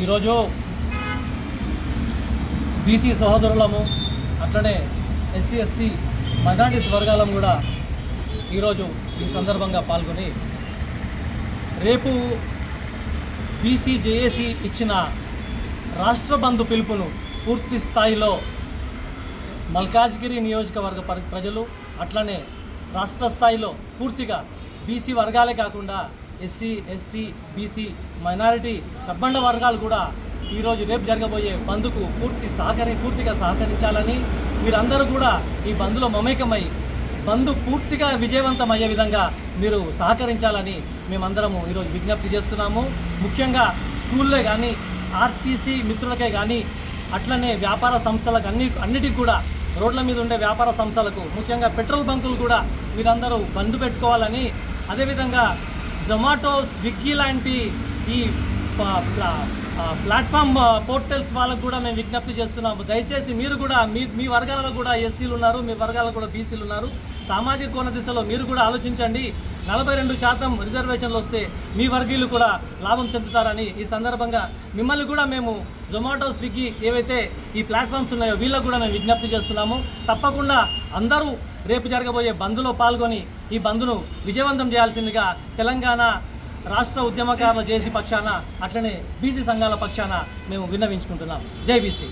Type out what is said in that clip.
ఈరోజు బీసీ సహోదరులము అట్లనే SC ST minorities వర్గాలం కూడా ఈరోజు ఈ సందర్భంగా పాల్గొని రేపు బీసీ జేఏసీ ఇచ్చిన రాష్ట్ర బంధు పిలుపును పూర్తి స్థాయిలో మల్కాజ్గిరి నియోజకవర్గ పరి- ప్రజలు అట్లనే రాష్ట్ర స్థాయిలో పూర్తిగా బీసీ వర్గాలే కాకుండా ఎస్సీ ఎస్టీ బీసీ మైనారిటీ సబ్బండ వర్గాలు కూడా ఈరోజు రేపు జరగబోయే బంద్కు పూర్తి సహకరి పూర్తిగా సహకరించాలని మీరందరూ కూడా ఈ బంద్లో మమేకమై బంద్ పూర్తిగా విజయవంతం అయ్యే విధంగా మీరు సహకరించాలని మేమందరము ఈరోజు విజ్ఞప్తి చేస్తున్నాము. ముఖ్యంగా స్కూల్లే కానీ ఆర్టీసీ మిత్రులకే కానీ అట్లనే వ్యాపార సంస్థలకు అన్ని అన్నిటికి కూడా రోడ్ల మీద ఉండే వ్యాపార సంస్థలకు ముఖ్యంగా పెట్రోల్ బంకులు కూడా మీరందరూ బంద్ పెట్టుకోవాలని అదేవిధంగా జొమాటో స్విగ్గీ లాంటి ఈ ప్లా- ప్లాట్ఫామ్ పోర్టల్స్ వాళ్ళకు కూడా మేము విజ్ఞప్తి చేస్తున్నాము దయచేసి మీరు కూడా మీ మీ వర్గాలలో కూడా ఎస్సీలు ఉన్నారు మీ వర్గాలలో కూడా బీసీలు ఉన్నారు. సామాజిక కోణ దిశలో మీరు కూడా ఆలోచించండి. నలభై రెండు శాతం రిజర్వేషన్లు వస్తే మీ వర్గీయులు కూడా లాభం చెందుతారని ఈ సందర్భంగా మిమ్మల్ని కూడా మేము జొమాటో స్విగ్గీ ఏవైతే ఈ ప్లాట్ఫామ్స్ ఉన్నాయో వీళ్ళకు కూడా మేము విజ్ఞప్తి చేస్తున్నాము. తప్పకుండా అందరూ రేపు జరగబోయే బంద్లో పాల్గొని ఈ బంద్ను విజయవంతం చేయాల్సిందిగా తెలంగాణ రాష్ట్ర ఉద్యమకారుల జేసీ పక్షాన అట్లనే బీసీ సంఘాల పక్షాన మేము విన్నవించుకుంటున్నాం. జై బీసీ.